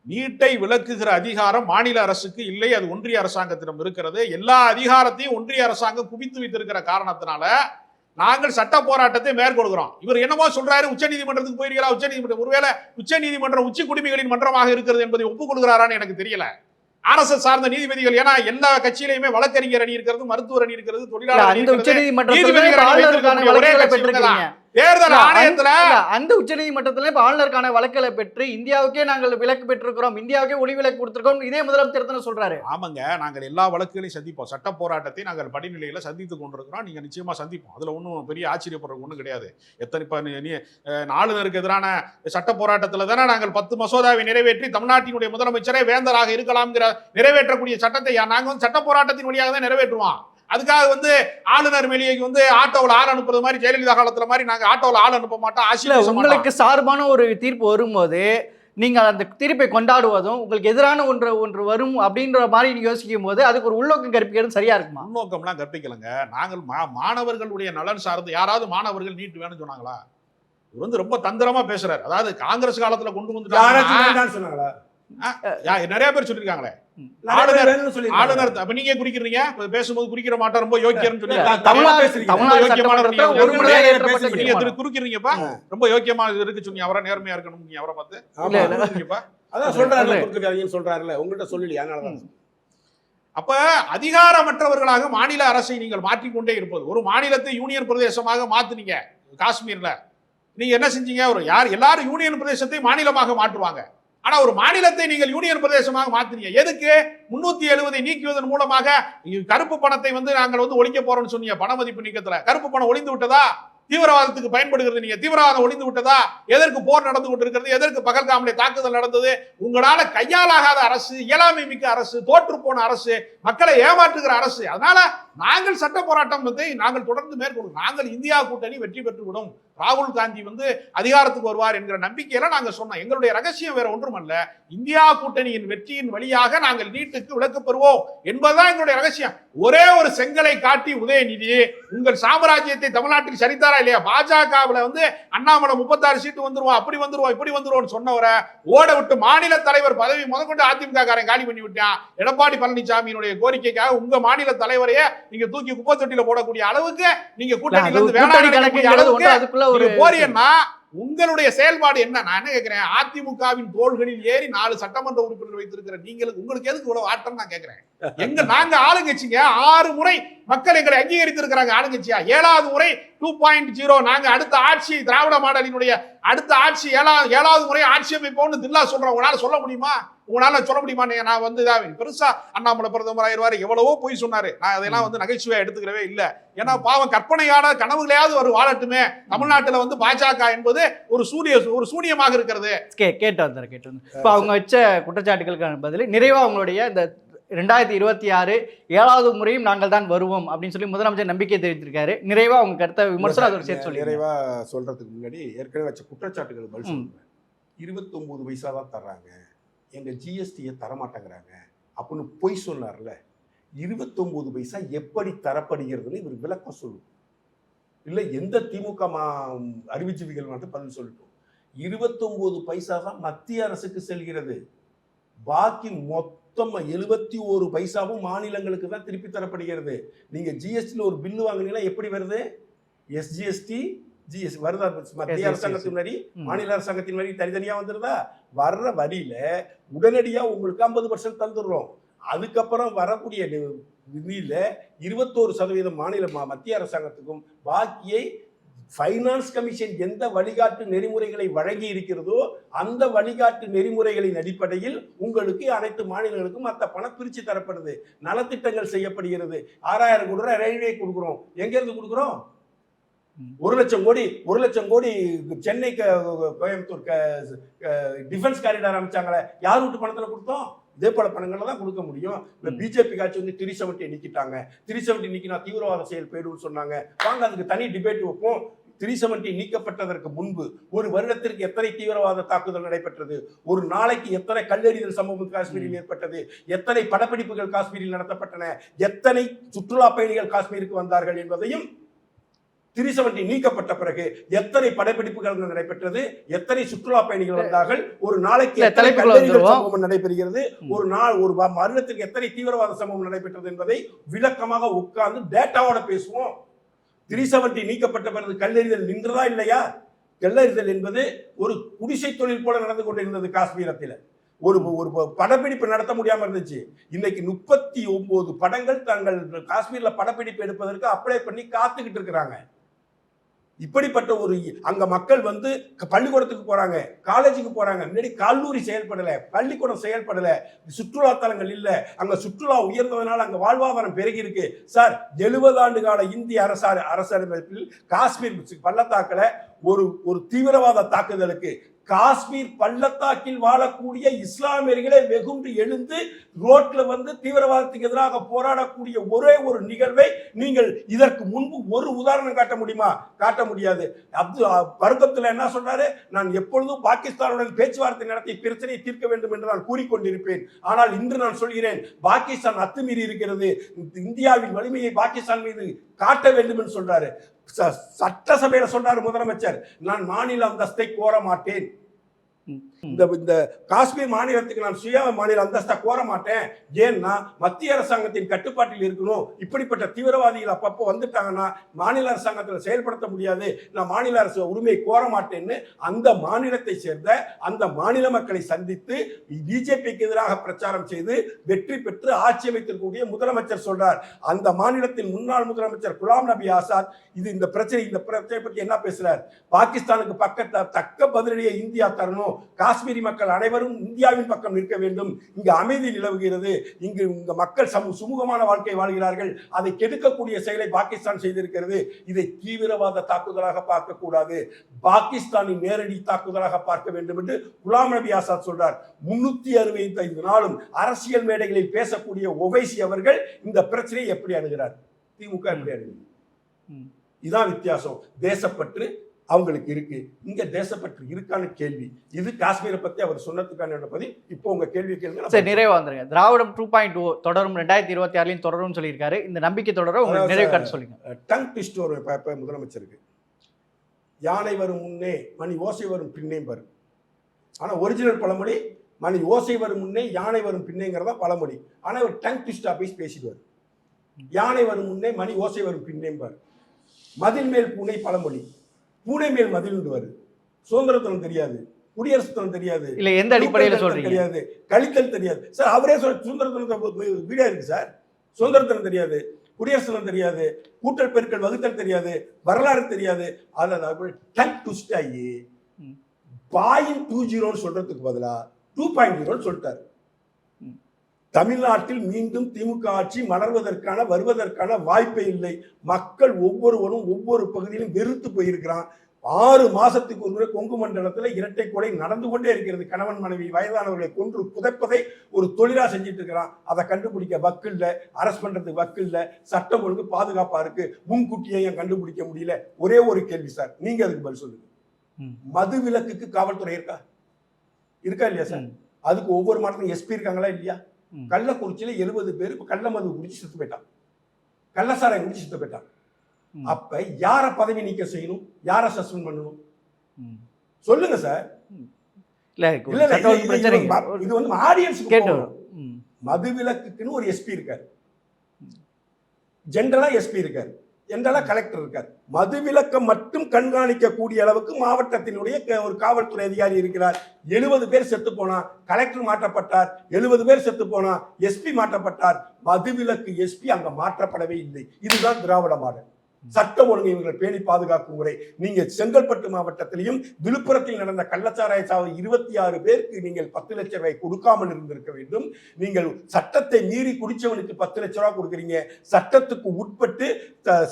நீட்டை விலக்குகிற அதிகாரம் மாநில அரசுக்கு இல்லை அது ஒன்றிய அரசாங்கத்திடம் இருக்கிறது. எல்லா அதிகாரத்தையும் ஒன்றிய அரசாங்கம் குவித்து வைத்திருக்கிற காரணத்தினால நாங்கள் சட்ட போராட்டத்தை மேற்கொள்கிறோம். இவர் என்னமோ சொல்றாரு உச்சநீதிமன்றத்துக்கு போயிருக்கிறா உச்சநீதிமன்றம் ஒருவேளை உச்சநீதிமன்றம் உச்சி குடிமைகளின் மன்றமாக இருக்கிறது என்பதை ஒப்புக்கொள்கிறாரான்னு எனக்கு தெரியல. ஆர்எஸ்எஸ் சார்ந்த நீதிபதிகள் ஏன்னா எல்லா கட்சியிலையுமே வழக்கறிஞர் அணி இருக்கிறது மருத்துவர் அணி இருக்கிறது தொழிலாளர் தேர்தல் ஆணையத்துல. அந்த உச்சநீதிமன்றத்துல இப்ப ஆளுநருக்கான வழக்குகளை பெற்று இந்தியாவுக்கே நாங்கள் விலக்கு பெற்றிருக்கிறோம் இந்தியாவுக்கே ஒளி விலக்கு கொடுத்திருக்கோம் இதே முதலமைச்சர் தானே சொல்றாரு. ஆமாங்க நாங்கள் எல்லா வழக்குகளையும் சந்திப்போம். சட்ட போராட்டத்தை நாங்கள் படிநிலையில சந்தித்து கொண்டிருக்கிறோம். நீங்க நிச்சயமா சந்திப்போம். அதுல ஒன்றும் பெரிய ஆச்சரியப்படுறது ஒன்றும் கிடையாது. எத்தனை இப்ப ஆளுநருக்கு எதிரான சட்ட போராட்டத்துல தானே நாங்கள் பத்து மசோதாவை நிறைவேற்றி தமிழ்நாட்டினுடைய முதலமைச்சரே வேந்தராக இருக்கலாம்ங்கிற நிறைவேற்றக்கூடிய சட்டத்தை யா- நாங்க வந்து சட்ட போராட்டத்தின் வழியாக தான் நிறைவேற்றுவோம். அதுக்காக வந்து ஆளுநர் மேலேக்கு வந்து ஆட்டோவில் ஆள் அனுப்புறது மாதிரி ஜெயலலிதா காலத்துல மாதிரி நாங்க ஆட்டோவில் ஆள் அனுப்ப மாட்டோம் மாட்டோம். உங்களுக்கு சார்பான ஒரு தீர்ப்பு வரும்போது நீங்க அந்த தீர்ப்பை கொண்டாடுவதும் உங்களுக்கு எதிரான ஒன்று ஒன்று வரும் அப்படின்ற மாதிரி நீங்க யோசிக்கும் போது அதுக்கு ஒரு உள்நோக்கம் கற்பிக்கிறது சரியா இருக்குமா? முன்னோக்கம்லாம் கற்பிக்கலைங்க. நாங்கள் மா- மாணவர்களுடைய நலன் சார்ந்து யாராவது மாணவர்கள் நீட் வேணும்னு சொன்னாங்களா? இவர் வந்து ரொம்ப தந்திரமா பேசுறாரு. அதாவது காங்கிரஸ் காலத்துல கொண்டு வந்து நிறைய பேர் சொல்லிருக்காங்களே ஆளுநர். ஆளுநர் அப்ப நீங்க குறிக்கிறீங்க பேசும்போது குறிக்கிற மாட்டோம் ரொம்ப சட்டமன்றத்துல நீங்க குறுக்கிறீங்கப்பா ரொம்ப யோக்கியமா இருக்கு சொன்னீங்க. அவரா நேர்மையா இருக்கணும் நீங்க அவரை பார்த்து. அதான் சொல்றாருல சொல்றாருல. உங்கள்கிட்ட சொல்லலையா அதனாலதான் அப்ப அதிகாரமற்றவர்களாக மாநில அரசை நீங்கள் மாற்றிக்கொண்டே இருப்பது ஒரு மாநிலத்தை யூனியன் பிரதேசமாக மாத்துனீங்க காஷ்மீர்ல. நீங்க என்ன செஞ்சீங்க? ஒரு யார் எல்லாரும் யூனியன் பிரதேசத்தை மாநிலமாக மாற்றுவாங்க. ஆனா ஒரு மாநிலத்தை நீங்கள் யூனியன் பிரதேசமாக மாத்துறீங்க. எதுக்கு? முன்னூத்தி எழுபதை நீக்குவதன் மூலமாக கருப்பு பணத்தை வந்து நாங்கள் வந்து ஒழிக்க போறோம்னு சொன்னீங்க பண மதிப்பு நீக்கத்துல. கருப்பு பணம் ஒளிந்து விட்டதா? தீவிரவாதத்துக்கு பயன்படுகிறது நீங்க. தீவிரவாதம் ஒளிந்து விட்டதா? எதற்கு போர் நடந்து கொண்டிருக்கிறது? எதற்கு பகல்காமலை தாக்குதல் நடந்தது? உங்களால கையாலாகாத அரசு இயலாமை மிக்க அரசு தோற்று போன அரசு மக்களை ஏமாற்றுகிற அரசு. அதனால நாங்கள் சட்ட போராட்டம் வந்து நாங்கள் தொடர்ந்து மேற்கொள்ளும் நாங்கள் இந்தியா கூட்டணி வெற்றி பெற்றுவிடும். ராகுல் காந்தி வந்து அதிகாரத்துக்கு வருவார் என்கிற நம்பிக்கையில நாங்கள் சொன்னோம். எங்களுடைய ரகசியம் வேற அல்ல இந்தியா கூட்டணியின் வெற்றியின் வழியாக நாங்கள் நீட்டுக்கு விளக்கு பெறுவோம் என்பதுதான் எங்களுடைய ரகசியம். ஒரே ஒரு செங்கலை காட்டி உதயநிதி உங்கள் சாம்ராஜ்யத்தை தமிழ்நாட்டில் சரித்தாரா இல்லையா? பாஜகவில் வந்து அண்ணாமலை முப்பத்தாறு சீட்டு வந்துருவோம் அப்படி வந்துருவோம் இப்படி வந்துருவோம்னு சொன்னவரை ஓட விட்டு மாநில தலைவர் பதவி முதற்கொண்டு அதிமுக காரன் காலி பண்ணி விட்டான் எடப்பாடி பழனிசாமியினுடைய கோரிக்கைக்காக உங்க மாநில தலைவரையே நீங்க தூக்கி குப்பை தொட்டியில போடக்கூடிய அளவுக்கு நீங்க கூட்டணி அதுக்குள்ள ஒரு போறீங்கன்னா உங்களுடைய செயல்பாடு என்ன? நான் என்ன கேக்குறேன்? அதிமுகவின் தோள்களில் ஏறி நாலு சட்டமன்ற உறுப்பினர் வைத்திருக்கிற நீங்களுக்கு உங்களுக்கு எதுக்கு இவ்வளவு ஆட்டம் நான் கேக்குறேன்? எங்க நாங்க ஆளுங்கட்சிங்க ஆறு முறை மக்கள் எங்களை அங்கீகரித்திருக்கிறாங்க ஆளுங்கட்சியா? ஏழாவது முறை டூ பாயிண்ட் ஜீரோ நாங்க அடுத்த ஆட்சி திராவிட மாடலினுடைய அடுத்த ஆட்சி ஏழாவது ஏழாவது முறை ஆட்சி அமைப்போம்னு தில்லா சொல்றோம் உங்களால சொல்ல முடியுமா? உங்களால சொல்ல முடியுமா? நான் வந்து இதா பெருசா அண்ணாமலை பிரதமர் ஆயிடுவாரு எவ்வளவோ பொய் சொன்னாரு. நான் அதெல்லாம் வந்து நகைச்சுவையா எடுத்துக்கிறவே இல்ல. ஏன்னா பாவம் கற்பனையான கனவுகளையாவது ஒரு வாழட்டுமே. தமிழ்நாட்டுல வந்து பாஜக என்பது ஒரு சூரிய ஒரு சூனியமாக இருக்கிறது. கே கேட்டு வந்தார் கேட்டு இப்போ அவங்க வச்ச குற்றச்சாட்டுகளுக்கான பதில் நிறைவா அவங்களுடைய இந்த ரெண்டாயிரத்தி இருபத்தி ஆறு ஏழாவது முறையும் நாங்கள் தான் வருவோம் அப்படின்னு சொல்லி முதலமைச்சர் நம்பிக்கை தெரிவித்திருக்காரு. நிறைவா அவங்க கருத்தை விமர்சனம் அதோட சேர்த்து சொல்லி நிறைவா சொல்றதுக்கு முன்னாடி ஏற்கனவே வச்ச குற்றச்சாட்டுகள் பதில் இருபத்தொன்பது பைசா தான் தர்றாங்க. எங்க ஜிஎஸ்டியை தரமாட்டேங்கிறாங்க அப்படின்னு பொய் சொன்னார்ல. இருபத்தொன்பது பைசா எப்படி தரப்படுகிறதுன்னு இவர் விளக்கம் சொல்லும். இல்லை எந்த திமுக மா மட்டும் பதில் சொல்லட்டும். இருபத்தொன்பது பைசா தான் மத்திய அரசுக்கு செல்கிறது. பாக்கி மொத்தம் எழுபத்தி ஒரு பைசாவும் மாநிலங்களுக்கு தான் திருப்பி தரப்படுகிறது. நீங்க ஜிஎஸ்டியில் ஒரு பில்லு வாங்குனீங்கன்னா எப்படி வருது? எஸ்ஜிஎஸ்டி ஜிஎஸ்டி வருதா? மத்திய. அரசாங்கத்தின் வரி. மாநில அரசாங்கத்தின் வரி தனித்தனியா வந்துருதா? வர்ற வரியில உடனடியா உங்களுக்கு ஐம்பது பர்சன்ட் தந்துடுறோம். அதுக்கப்புறம் வரக்கூடிய நிதியில இருபத்தோரு சதவீதம் மாநில மத்திய அரசாங்கத்துக்கும் பாக்கியை ஃபைனான்ஸ் கமிஷன் எந்த வழிகாட்டு நெறிமுறைகளை வழங்கி இருக்கிறதோ அந்த வழிகாட்டு நெறிமுறைகளின் அடிப்படையில் உங்களுக்கு அனைத்து மாநிலங்களுக்கும் மற்ற பணம் பிரித்து தரப்படுது. நலத்திட்டங்கள் செய்யப்படுகிறது. ஆறாயிரம் கொடுக்குறோம் ரயில்வே கொடுக்குறோம். எங்கேருந்து கொடுக்குறோம்? ஒரு லட்சம் கோடி ஒரு லட்சம் கோடி சென்னை க- கோயம்புத்தூர் டிஃபென்ஸ் காரிடார் அமைச்சாங்களே யார் வீட்டு பணத்தில் கொடுத்தோம்? இதே போல பணங்களை தான் கொடுக்க முடியும். இந்த ம். பிஜேபி காட்சி வந்து த்ரீ செவன்ட்டி நீக்கிட்டாங்க. த்ரீ செவன்ட்டி நீக்கினா தீவிரவாத செயல் போயிடும்னு சொன்னாங்க. வாங்க அதுக்கு தனி டிபேட் வைப்போம். த்ரீ செவன்ட்டி நீக்கப்பட்டதற்கு முன்பு ஒரு வருடத்திற்கு எத்தனை தீவிரவாத தாக்குதல் நடைபெற்றது? ஒரு நாளைக்கு எத்தனை கல்லெறிதல் சம்பவம் காஷ்மீரில் ஏற்பட்டது? எத்தனை படப்பிடிப்புகள் காஷ்மீரில் நடத்தப்பட்டன? எத்தனை சுற்றுலா பயணிகள் காஷ்மீருக்கு வந்தார்கள் என்பதையும் த்ரீ செவன்ட்டி நீக்கப்பட்ட பிறகு எத்தனை படப்பிடிப்புகள் நடைபெற்றது? எத்தனை சுற்றுலா பயணிகள் வந்தார்கள்? ஒரு நாளைக்கு எத்தனை. சம்பவம் நடைபெறுகிறது. ஒரு நாள் ஒரு வருடத்துக்கு எத்தனை தீவிரவாத சம்பவம் நடைபெற்றது என்பதை விளக்கமாக உட்கார்ந்து டேட்டாவோட பேசுவோம். த்ரீ செவன்ட்டி நீக்கப்பட்ட பிறகு கல்லெறிதல் நின்றதா இல்லையா? கல்லெறிதல் என்பது ஒரு குடிசை தொழில் போல நடந்து கொண்டிருந்தது காஷ்மீரத்தில். ஒரு ஒரு படப்பிடிப்பு நடத்த முடியாம இருந்துச்சு. இன்னைக்கு முப்பத்தி ஒன்பது படங்கள் தங்கள் காஷ்மீர்ல படப்பிடிப்பு எடுப்பதற்கு அப்ளை பண்ணி காத்துக்கிட்டு இருக்கிறாங்க. இப்படிப்பட்ட ஒரு அங்க மக்கள் வந்து பள்ளிக்கூடத்துக்கு போறாங்க காலேஜுக்கு போறாங்க. முன்னாடி கல்லூரி செயல்படல பள்ளிக்கூடம் செயல்படல சுற்றுலா தலங்கள் இல்ல. அங்க சுற்றுலா உயர்ந்ததுனால அங்க வாழ்வாதாரம் பெருகி இருக்கு சார் எழுபது ஆண்டு கால இந்திய அரசார் அரசமைப்பில் காஷ்மீர் பள்ளத்தாக்கில் ஒரு ஒரு தீவிரவாத தாக்குதலுக்கு காஷ்மீர் பள்ளத்தாக்கில் வாழக்கூடிய இஸ்லாமியர்களே வெகுண்டு எழுந்து ரோட்ல வந்து தீவிரவாதத்துக்கு எதிராக போராடக்கூடிய ஒரே ஒரு நிகழ்வை நீங்கள் இதற்கு முன்பு ஒரு உதாரணம் காட்ட முடியுமா? காட்ட முடியாது. அப்து வருத்தத்தில் என்ன சொல்றாரு? நான் எப்பொழுதும் பாகிஸ்தானுடன் பேச்சுவார்த்தை நடத்தி பிரச்சனையை தீர்க்க வேண்டும் என்று நான் கூறிக்கொண்டிருப்பேன். ஆனால் இன்று நான் சொல்கிறேன் பாகிஸ்தான் அத்துமீறி இருக்கிறது. இந்தியாவின் வலிமையை பாகிஸ்தான் மீது காட்ட வேண்டும் என்று சொல்றாரு. சட்டசபையில் சொன்னார் முதலமைச்சர். நான் மாநில அந்தஸ்தை கோர மாட்டேன். இந்த இந்த காஷ்மீர் மாநிலத்துக்கு நான் சுய மாநில அந்தஸ்தை கோர மாட்டேன். ஏன்னா மத்திய அரசாங்கத்தின் கட்டுப்பாட்டில் இருக்கணும். இப்படிப்பட்ட தீவிரவாதிகள் அப்பப்போ வந்துட்டாங்கன்னா மாநில அரசாங்கத்தில் செயல்படுத்த முடியாது. நான் மாநில அரசு உரிமையை கோர மாட்டேன்னு அந்த மாநிலத்தை சேர்ந்த அந்த மாநில மக்களை சந்தித்து பிஜேபிக்கு எதிராக பிரச்சாரம் செய்து வெற்றி பெற்று ஆட்சி அமைத்திருக்கக்கூடிய முதலமைச்சர் சொல்றார். அந்த மாநிலத்தின் முன்னாள் முதலமைச்சர் குலாம் நபி ஆசாத் இது இந்த பிரச்சனை இந்த பிரச்சனை பற்றி என்ன பேசுறார்? பாகிஸ்தானுக்கு பக்கத்தை தக்க பதிலடியை இந்தியா தரணும். காஷ்மீரி மக்கள் அனைவரும் இந்தியாவின் பக்கம் நிற்க வேண்டும். இங்கு அமைதி நிலவுகிறது. இங்கு இங்க மக்கள் சமு சுமூகமான வாழ்க்கை வாழ்கிறார்கள். அதை கெடுக்கக்கூடிய செயலை பாகிஸ்தான் செய்திருக்கிறது. இதை தீவிரவாத தாக்குதலாக பார்க்கக்கூடாது. பாகிஸ்தானின் நேரடி தாக்குதலாக பார்க்க வேண்டும் என்று குலாம் நபி ஆசாத் சொல்றார். முன்னூத்தி அறுபத்தி ஐந்து நாளும் அரசியல் மேடைகளில் பேசக்கூடிய ஒவைசி அவர்கள் இந்த பிரச்சனையை எப்படி அணுகிறார்? திமுக எப்படி அணுகுது ம். இதான் வித்தியாசம். தேசப்பற்று அவங்களுக்கு இருக்கு. இங்க தேசப்பற்று இருக்கான்னு கேள்வி. இது காஷ்மீரை பத்தி அவர் சொன்னதுக்கான பதில்? இப்போ உங்க கேள்வி கேளுங்க சரி நிறைவா வந்துருங்க. திராவிடம் டூ பாயிண்ட் ஓ தொடரும் ரெண்டாயிரத்தி இருபத்தி ஆறுலையும் தொடரும் சொல்லியிருக்காரு. இந்த நம்பிக்கை தொடர உங்களுக்கு நிறைவு கருத்து சொல்லுங்க. டங் ட்விஸ்ட் ஒரு முதலமைச்சருக்கு. யானை வரும் முன்னே மணி ஓசை வரும் பின்னே வரும். ஆனா ஒரிஜினல் பழமொழி மணி ஓசை வரும் முன்னே யானை வரும் பின்னேங்கிறதா பழமொழி. ஆனா ஒரு டங் ட்விஸ்டா பேசி பேசிடுவார். யானை வரும் முன்னே மணி ஓசை வரும் பின்னேம்பார் மதில் மேல் பூனை பழமொழி. பூனை மேல் மதில் வருது சுதந்திரத்தனம் தெரியாது. குடியரசு தினம் தெரியாது. இல்ல எந்த அடிப்படையில சொல்றீங்க? தெரியாது. கழித்தல் தெரியாது. சார் அவரே சொல்ற சுதந்திர தினத்தை வீடியோ இருக்கு சார். சுதந்திர தினம் தெரியாது. குடியரசு தினம் தெரியாது. கூட்டல் பெருக்கல் வகுத்தல் தெரியாது. வரலாறு தெரியாது. அதில் டக் ட்விஸ்ட் ஆகி. பாயிண்ட் டூ ஜீரோன்னு சொல்றதுக்கு பதிலா டூ பாயிண்ட் ஜீரோன்னு சொல்லிட்டாரு. தமிழ்நாட்டில் மீண்டும் திமுக ஆட்சி மலர்வதற்கான வருவதற்கான வாய்ப்பே இல்லை. மக்கள் ஒவ்வொருவரும் ஒவ்வொரு பகுதியிலும் வெறுத்து போயிருக்கிறான். ஆறு மாசத்துக்கு ஒரு முறை கொங்கு மண்டலத்துல இரட்டை கொலை நடந்து கொண்டே இருக்கிறது. கணவன் மனைவி வயதானவர்களை கொன்று புதைப்பதை ஒரு தொழிலா செஞ்சுட்டு இருக்கிறான். அதை கண்டுபிடிக்க வக்கு இல்ல அரஸ்ட் பண்றதுக்கு வக்கு இல்ல சட்டம் ஒழுங்கு பாதுகாப்பா இருக்கு. முன்கூட்டியே ஏன் கண்டுபிடிக்க முடியல? ஒரே ஒரு கேள்வி சார். நீங்க அதுக்கு பதில் சொல்லுங்க. ம். மது விலக்குக்கு காவல்துறை இருக்கா? இருக்கா இல்லையா சார். அதுக்கு ஒவ்வொரு மாவட்டத்திலும் எஸ்பி இருக்காங்களா இல்லையா. கள்ளக்குறிச்சியில எழுபது பேர் கள்ள மது குடிச்சு செத்து போயிட்டான். கள்ளசாராயம் குடிச்சு செத்து போயிட்டான். அப்ப யார பதவி நீக்கம் செய்யணும்? யார சஸ்பெண்ட் பண்ணணும். சொல்லுங்க சார். இது- வந்து- இது வந்து ஆடியன்ஸ்க்கு கேட்டு போகணும். ம். மது விலக்குக்குன்னு ஒரு எஸ்பி இருக்காரு. ஜென்ரலா எஸ்பி இருக்காரு. என்றெல்லாம் கலெக்டர் இருக்கார். மது விலக்கம் மட்டும் கண்காணிக்கக்கூடிய அளவுக்கு மாவட்டத்தினுடைய ஒரு காவல்துறை அதிகாரி இருக்கிறார். எழுபது பேர் செத்து போனா கலெக்டர் மாற்றப்பட்டார். எழுபது பேர் செத்து போனா எஸ்பி மாற்றப்பட்டார். மதுவிலக்கு எஸ்பி அங்க மாற்றப்படவே இல்லை. இதுதான் திராவிட மாடல். சட்டம் ஒழுங்கு இவர்கள் பேணி பாதுகாக்கும் முறை. நீங்க செங்கல்பட்டு மாவட்டத்திலையும் விழுப்புரத்தில் நடந்த கள்ளச்சாராய சாவு இருபத்தி ஆறு பேருக்கு நீங்கள் பத்து லட்சம் ரூபாய் கொடுக்காமல் இருந்திருக்க வேண்டும். நீங்கள் சட்டத்தை மீறி குடிச்சவனுக்கு பத்து லட்ச ரூபாய் கொடுக்குறீங்க. சட்டத்துக்கு உட்பட்டு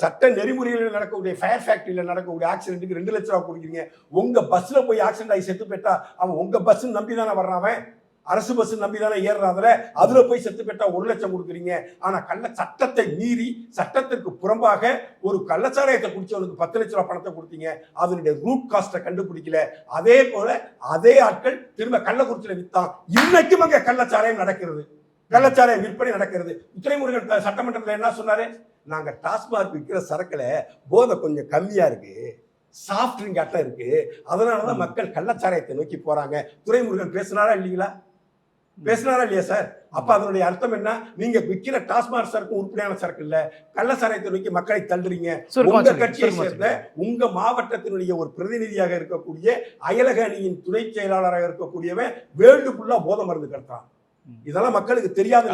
சட்ட நெறிமுறைகளில் நடக்கக்கூடிய ஃபயர் ஃபேக்டரியில் நடக்கக்கூடிய ஆக்சிடென்ட்டுக்கு ரெண்டு லட்ச ரூபாய் கொடுக்குறீங்க. உங்க பஸ்ல போய் ஆக்சிடென்ட் ஆகி செத்து போயிட்டா அவன் உங்க பஸ் நம்பி தானே வர்றான் அவன்? அரசு பஸ் நம்பி தானே ஏறுறாதுல அதுல போய் செத்து பெற்றா ஒரு லட்சம் கொடுக்குறீங்க. ஆனா கள்ள சட்டத்தை மீறி சட்டத்திற்கு புறம்பாக ஒரு கள்ளச்சாராயத்தை குடிச்சவனுக்கு பத்து லட்ச ரூபாய் பணத்தை கொடுத்தீங்க. அதனுடைய ரூட் காஸ்ட்டை கண்டுபிடிக்கல. அதே போல அதே ஆட்கள் திரும்ப கள்ளக்குறிச்சியில வித்தான். இன்னைக்கும் அங்க கள்ளச்சாராயம் நடக்கிறது. கள்ளச்சாராயம் விற்பனை நடக்கிறது. துரைமுருகன் சட்டமன்றத்தில் என்ன சொன்னாரு? நாங்க டாஸ்மாக் விற்கிற சரக்குல போதை கொஞ்சம் கம்மியா இருக்கு. சாஃப்ட் ட்ரிங்க் அட்டை இருக்கு. அதனாலதான் மக்கள் கள்ளச்சாராயத்தை நோக்கி போறாங்க. துறைமுருகன் பேசினாரா இல்லைங்களா? பேசினாரா இல்லையா சார்? அப்ப அதனுடைய அர்த்தம் என்ன? நீங்க விற்கிற டாஸ்மாக் சரக்கு உருப்படியான சரக்கு இல்ல. கள்ளச்சாராயத்தை நோக்கி மக்களை தள்ளுறீங்க. உங்க கட்சியை சேர்ந்த உங்க மாவட்டத்தினுடைய ஒரு பிரதிநிதியாக இருக்கக்கூடிய அயலக அணியின் துணை செயலாளராக இருக்கக்கூடியவன் வேர்ல்டு ஃபுல்லா போதை மருந்து கடத்தான். இதெல்லாம் மக்களுக்கு தெரியாத.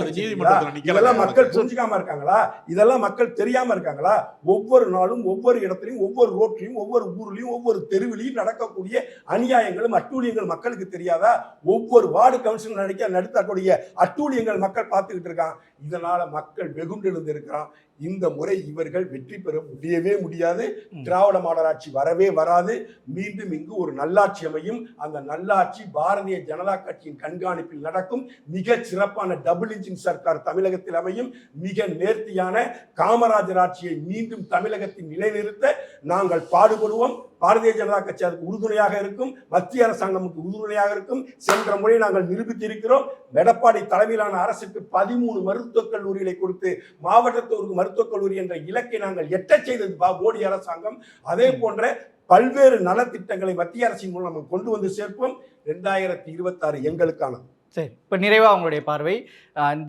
இதெல்லாம் மக்கள் புரிஞ்சுக்காம இருக்காங்களா? இதெல்லாம் மக்கள் தெரியாம இருக்காங்களா? ஒவ்வொரு நாளும் ஒவ்வொரு இடத்துலையும் ஒவ்வொரு ரோட்லையும் ஒவ்வொரு ஊர்லயும் ஒவ்வொரு தெருவிலையும் நடக்கக்கூடிய அநியாயங்களும் அட்டூழியங்கள் மக்களுக்கு தெரியாதா? ஒவ்வொரு வார்டு கவுன்சில் நடிக்க நடத்தக்கூடிய அட்டூழியங்கள் மக்கள் பார்த்துக்கிட்டு இருக்கான். இதனால மக்கள் வெகுண்டு இருக்கிறான் இந்த முறை இவர்கள் வெற்றி பெற முடியவே முடியாது. திராவிட மாடல் ஆட்சி வரவே வராது. மீண்டும் இங்கு ஒரு நல்லாட்சி அமையும். அந்த நல்லாட்சி பாரதிய ஜனதா கட்சியின் கண்காணிப்பில் நடக்கும். மிக சிறப்பான டபுள் இன்ஜின் சர்க்கார் தமிழகத்தில் அமையும். மிக நேர்த்தியான காமராஜர் ஆட்சியை மீண்டும் தமிழகத்தில் நிலைநிறுத்த நாங்கள் பாடுபடுவோம். பாரதிய ஜனதா கட்சி அதுக்கு உறுதுணையாக இருக்கும். மத்திய அரசாங்கமுக்கு உறுதுணையாக இருக்கும். சென்ற முறை நாங்கள் நிரூபித்திருக்கிறோம். எடப்பாடி தலைமையிலான அரசுக்கு பதிமூணு மருத்துவக் கல்லூரிகளை கொடுத்து மாவட்டத்தோருக்கு மருத்துவக் கல்லூரி என்ற இலக்கை நாங்கள் எட்டச் செய்தது பா- மோடி அரசாங்கம். அதே போன்ற பல்வேறு நலத்திட்டங்களை மத்திய அரசின் மூலம் நம்ம கொண்டு வந்து சேர்ப்போம். ரெண்டாயிரத்தி இருபத்தாறு எங்களுக்கானது. சரி இப்போ நிறைவாக உங்களுடைய பார்வை.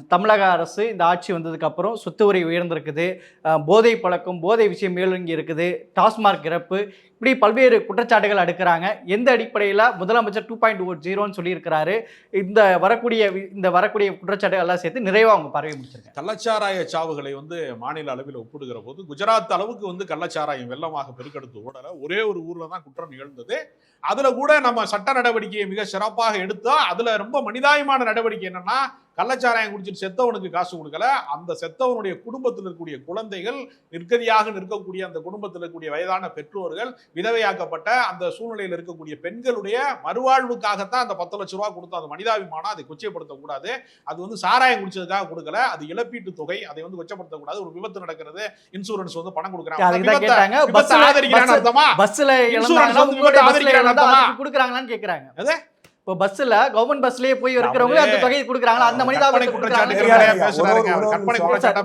தமிழக அரசு இந்த ஆட்சி வந்ததுக்கப்புறம் சொத்து வரி உயர்ந்திருக்குது. போதை பழக்கம் போதை விஷயம் மேலோங்கி இருக்குது. டாஸ்மார்க் இறப்பு. இப்படி பல்வேறு குற்றச்சாட்டுகள் அடுக்கிறாங்க. எந்த அடிப்படையில் முதலமைச்சர் டூ பாயிண்ட் ஓ ஜீரோன்னு சொல்லியிருக்கிறாரு. இந்த வரக்கூடிய வி- இந்த வரக்கூடிய குற்றச்சாட்டுகள் எல்லாம் சேர்த்து நிறைவாக அவங்க பரவி முடிச்சிருக்காங்க. கள்ளச்சாராய சாவுகளை வந்து மாநில அளவில் ஒப்பிடுகிற போது குஜராத் அளவுக்கு வந்து கள்ளச்சாராயம் வெள்ளமாக பெருக்கெடுத்து ஓடலை. ஒரே ஒரு ஊரில் தான் குற்றம் நிகழ்ந்தது. அதில் கூட நம்ம சட்ட நடவடிக்கையை மிக சிறப்பாக எடுத்தால் அதில் ரொம்ப மனிதாயமான நடவடிக்கை என்னென்னா கள்ளச்சாராயம் குடிச்சிட்டு செத்தவனுக்கு காசு கொடுக்கல. அந்த செத்தவனுடைய குடும்பத்தில் இருக்கக்கூடிய குழந்தைகள் நிற்கதியாக நிற்கக்கூடிய அந்த குடும்பத்தில் இருக்கக்கூடிய வயதான பெற்றோர்கள் விதவையாக்கப்பட்ட அந்த சூழ்நிலையில் இருக்கக்கூடிய பெண்களுடைய மறுவாழ்வுக்காகத்தான் அந்த பத்து லட்ச ரூபா கொடுத்தோம் அது மனிதாபிமானம் அதை கொச்சைப்படுத்தக்கூடாது. அது வந்து சாராயம் குடிச்சதுக்காக கொடுக்கல. அது இழப்பீட்டு தொகை அதை வந்து கொச்சப்படுத்தக்கூடாது. ஒரு விபத்து நடக்கிறது இன்சூரன்ஸ் வந்து பணம் கொடுக்குறாங்க. ஆதரிக்கிறான்னு அர்த்தமா? அர்த்தமா? கொடுக்குறாங்களான்னு கேட்குறாங்க? இப்போ பஸ்ஸில் கவர்மெண்ட் பஸ்லயே போய் இருக்கிறவங்க அந்த தொகையை கொடுக்குறாங்களா? அந்த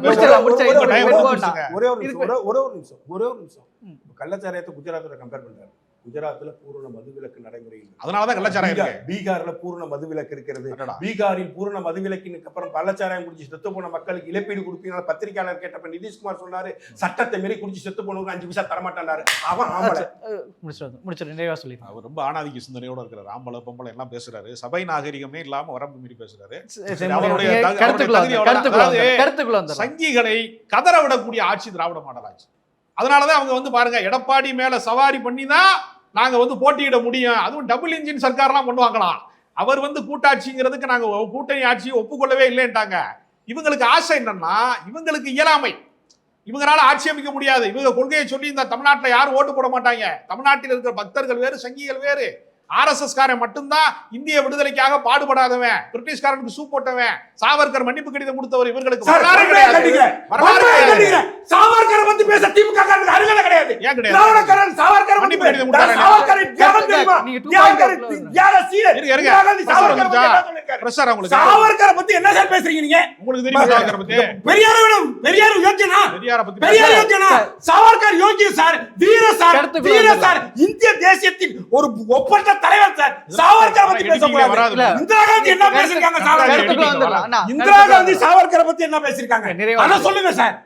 பேசுறாருங்க ஒரு- ஒரு நிமிஷம். ஒரே ஒரு நிமிஷம். ஒரே- ஒரே ஒரு நிமிஷம். ஒரே ஒரு நிமிஷம். ம். இப்ப கள்ளச்சாராயத்தை குஜராத்தோட கம்பேர் பண்றாரு. குஜராத்ல பூரண மதுவிலக்கு நடைமுறை இல்லை. அதனாலதான் கள்ளச்சாராயம் பீகார்ல பூரண மதுவிலக்கு இருக்கிறது. பீகாரில் பூரண மதுவிலக்கினுக்கு அப்புறம் கள்ளச்சாராயம் குடிச்சு செத்து போன மக்களுக்கு இழப்பீடு கொடுப்பீங்க பத்திரிகையாளர் கேட்டப்ப நிதிஷ்குமார் சொன்னாரு. சட்டத்தை மீறி குடிச்சு செத்து போனவங்க அஞ்சு பைசா தரமாட்டாரு அவன் முடிச்சிடும் முடிச்சிடும் நிறைவாக சொல்லிடுங்க அவர் ரொம்ப ஆணாதிக்க சிந்தனையோட இருக்கிறார். ஆம்பளை பொம்பளை எல்லாம் பேசுறாரு. சபை நாகரிகமே இல்லாம வரம்பு மீறி பேசுறாரு. சங்கிகளை கதற விடக்கூடிய ஆட்சி திராவிட மாடல் ஆட்சி. அதனாலதான் அவங்க வந்து பாருங்க எடப்பாடி மேல சவாரி பண்ணி தான் நாங்கள் வந்து போட்டியிட முடியும். அதுவும் டபுள் இன்ஜின் சர்க்கார்லாம் வாங்கலாம். அவர் வந்து கூட்டாட்சிங்கிறதுக்கு நாங்கள் கூட்டணி ஆட்சியை ஒப்புக்கொள்ளவே இல்லைன்ட்டாங்க. இவங்களுக்கு ஆசை என்னன்னா இவங்களுக்கு இயலாமை. இவங்களால ஆட்சி அமைக்க முடியாது. இவங்க கொள்கையை சொல்லி இந்த தமிழ்நாட்டில் யாரும் ஓட்டு போட மாட்டாங்க. தமிழ்நாட்டில் இருக்கிற பக்தர்கள் வேறு சங்கிகள் வேறு. ஆர்எஸ்எஸ் காரன் மட்டும்தான் இந்திய விடுதலைக்காக பாடுபடாதவன். பிரிட்டிஷ்காரனுக்கு சூ போட்டவன். சாவர்கர் மன்னிப்பு கடிதம் கொடுத்தவர் இவர்களுக்கு வரலாறு கிடையாது. சாவர்கரை பத்தி பேச திமுக அருகதை கிடையாது. ஏன் கிடையாது? திராவிடக்காரன் சாவர்கரை பத்தி மன்னிப்பு கடிதம் சாவர்கரை என்ன சார் பேசுறீங்க நீங்க? உங்களுக்கு தெரியுமா சாவர்கரை பத்தி? பெரியாரை விட பெரியார் யோக்கியனா பெரியார பத்தி பெரியார் பேசுங்க. யோக்கியனா சாவர்கர் யோக்கிய சார் வீர சார் வீர. சார் இந்திய தேசியத்தின் ஒரு ஒப்பற்ற தலைவர் சார் சாவர்கரை பத்தி இடிச்சிங்களே பேசக்கூடாது. வராது. இல்ல. இந்திரா காந்தி என்ன கருத்து- பேசிருக்காங்க கருத்துக்குள்ள சாவர்கர் கருத்துக்குள்ள வந்துடலாம். அண்ணா, இந்திரா கருத்துக்குள்ள காந்தி வந்துடலாம். சாவர்கரை பத்தி என்ன பேசிருக்காங்க? நிறைவா அத சொல்லுங்க சார்.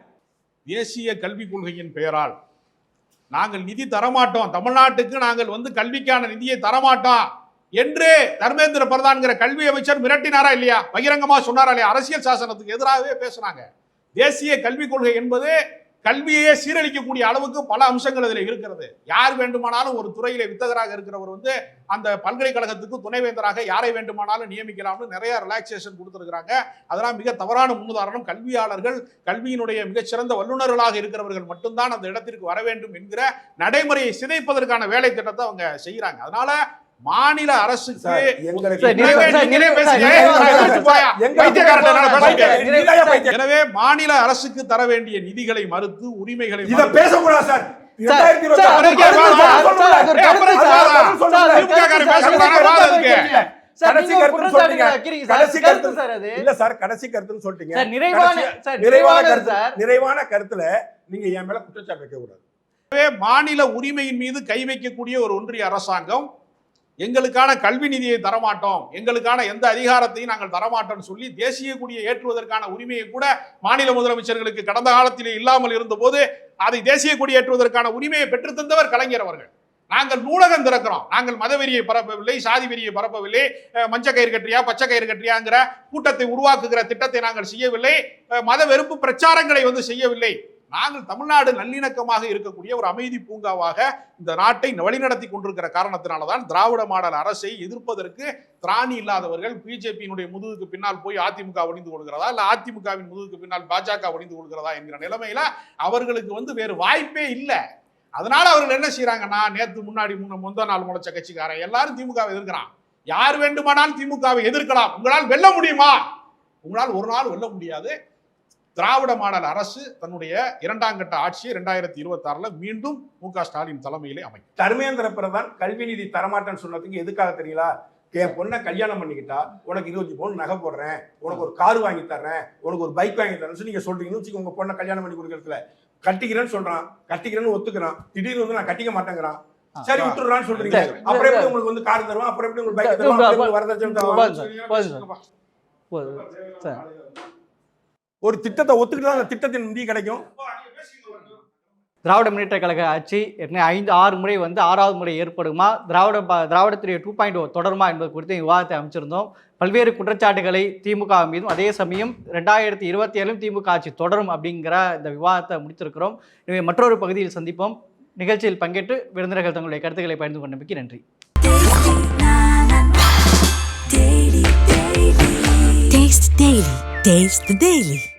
தேசிய கல்விக் கொள்கையின் பெயரால் நாங்கள் நிதி தரமாட்டோம். தமிழ்நாட்டுக்கு நாங்கள் வந்து கல்விக்கான நிதியை தரமாட்டோம். என்று தர்மேந்திர பிரதான்கிற கல்வி அமைச்சர் மிரட்டினாரா இல்லையா? பகிரங்கமா சொன்னாரா இல்லையா? அரசியல் சாசனத்துக்கு எதிராகவே பேசுனாங்க தேசிய கல்விக் கொள்கை என்பது கல்வியையே சீரழிக்கக்கூடிய அளவுக்கு பல அம்சங்கள் அதில் இருக்கிறது. யார் வேண்டுமானாலும் ஒரு துறையிலே வித்தகராக இருக்கிறவர் வந்து அந்த பல்கலைக்கழகத்துக்கு துணைவேந்தராக யாரை வேண்டுமானாலும் நியமிக்கலாம்னு நிறைய ரிலாக்ஸேஷன் கொடுத்துருக்குறாங்க. அதெல்லாம் மிக தவறான முன்னுதாரணம். கல்வியாளர்கள் கல்வியினுடைய மிகச்சிறந்த வல்லுநர்களாக இருக்கிறவர்கள் மட்டும்தான் அந்த இடத்திற்கு வர வேண்டும் என்கிற நடைமுறையை சிதைப்பதற்கான வேலை திட்டத்தை அவங்க செய்கிறாங்க அதனால மாநில நிறைவா- எனவே மாநில அரசுக்கு தர வேண்டிய நிதிகளை மறுத்து உரிமைகளை இத பேசக்கூடாது சார் கருத்து. பேசக்கூடாது, கடைசி கருத்து சொல்றீங்க. கடைசி. இல்ல சார் கடைசி கருத்துன்னு சொல்லிட்டீங்க நிறைவான நிறைவான கருத்து சார். நிறைவான கருத்துல நீங்க என் மேல குற்றச்சாட்டு வைக்க கூடாது எனவே மாநில உரிமையின் மீது கை வைக்கக்கூடிய ஒரு ஒன்றிய அரசாங்கம் எங்களுக்கான கல்வி நிதியை தரமாட்டோம். எங்களுக்கான எந்த அதிகாரத்தையும் நாங்கள் தரமாட்டோம்னு சொல்லி தேசிய கொடியை ஏற்றுவதற்கான உரிமையை கூட மாநில முதலமைச்சர்களுக்கு கடந்த காலத்திலே இல்லாமல் இருந்தபோது அதை தேசிய கொடி ஏற்றுவதற்கான உரிமையை பெற்றுத்தந்தவர் கலைஞர் அவர்கள். நாங்கள் நூலகம் திறக்கிறோம். நாங்கள் மதவெறியை பரப்பவில்லை சாதி வெறியை பரப்பவில்லை மஞ்ச கயிறு கட்டியா பச்சை கயிறு கட்டியாங்கிற கூட்டத்தை உருவாக்குகிற திட்டத்தை நாங்கள் செய்யவில்லை. மத வெறுப்பு பிரச்சாரங்களை வந்து செய்யவில்லை. நாங்கள் தமிழ்நாடு நல்லிணக்கமாக இருக்கக்கூடிய ஒரு அமைதி பூங்காவாக இந்த நாட்டை வழிநடத்தி கொண்டிருக்கிற காரணத்தினால தான் திராவிட மாடல் அரசை எதிர்ப்பதற்கு திராணி இல்லாதவர்கள் பிஜேபியினுடைய முதுகுக்கு பின்னால் போய் அதிமுக ஒளிந்து கொள்கிறதா? இல்லை அதிமுகவின் முதுகுக்கு பின்னால் பாஜக ஒளிந்து கொள்கிறதா என்கிற நிலைமையில அவர்களுக்கு வந்து வேறு வாய்ப்பே இல்லை. அதனால அவர்கள் என்ன செய்யறாங்கன்னா நேற்று முன்னாடி முன்ன முந்த நாள் முளைச்ச கட்சிக்காரன் எல்லாரும் திமுகவை எதிர்க்கிறான். யார் வேண்டுமானாலும் திமுகவை எதிர்க்கலாம். உங்களால் வெல்ல முடியுமா? உங்களால் ஒரு நாள் வெல்ல முடியாது. திராவிட மாடல் அரசு தன்னுடைய இரண்டாம் கட்ட ஆட்சியை ரெண்டாயிரத்தி இருபத்தி ஆறுல மீண்டும் மு க ஸ்டாலின் தலைமையிலே அமைக்கும். தர்மேந்திர பிரதான் கல்வி நிதி தரமாட்டேன்னு சொன்னதுக்கு எதுக்காக தெரியல என் பொண்ணை கல்யாணம் பண்ணிக்கிட்டா உனக்கு இருபத்தி பவுன் நகை போடுறேன் உனக்கு ஒரு கார் வாங்கி தர்றேன் உனக்கு ஒரு பைக் வாங்கி தரேன்னு நீங்க சொல்றீங்கன்னு வச்சுக்கோங்க உங்க பொண்ணை கல்யாணம் பண்ணி கொடுக்கறதுல. கட்டிக்கிறேன்னு சொல்றான் கட்டிக்கிறேன்னு ஒத்துக்கிறான் திடீர்னு வந்து நான் கட்டிக்க மாட்டேங்கிறான். சரி விட்டுறான்னு சொல்றீங்க. அப்புறம் எப்படி உங்களுக்கு வந்து கார் தருவான்? அப்புறம் எப்படி உங்களுக்கு பைக் தருவான்? வரதட்சணை தருவான் போதும் சார், போதும் சார். சார் ஒரு திட்டத்தை ஒத்துக்கிட்டு அந்த திட்டத்தின் நிதி கிடைக்கும். திராவிட முன்னேற்ற கழக ஆட்சி ஏற்கனவே ஐந்து ஆறு முறை வந்து ஆறாவது முறை ஏற்படுமா? திராவிட ப- திராவிடத்துடைய டூ பாயிண்ட் தொடருமா என்பது குறித்து விவாதத்தை அமைச்சிருந்தோம். பல்வேறு குற்றச்சாட்டுகளை திமுக மீதும் அதே சமயம் ரெண்டாயிரத்தி இருபத்தி ஏழும் திமுக ஆட்சி தொடரும் அப்படிங்கிற இந்த விவாதத்தை முடித்திருக்கிறோம். எனவே மற்றொரு பகுதியில் சந்திப்போம். நிகழ்ச்சியில் பங்கேற்று விருந்தினர்கள் தங்களுடைய கருத்துக்களை பகிர்ந்து கொண்டமைக்கு நன்றி. Taste the Daily. Taste the Daily.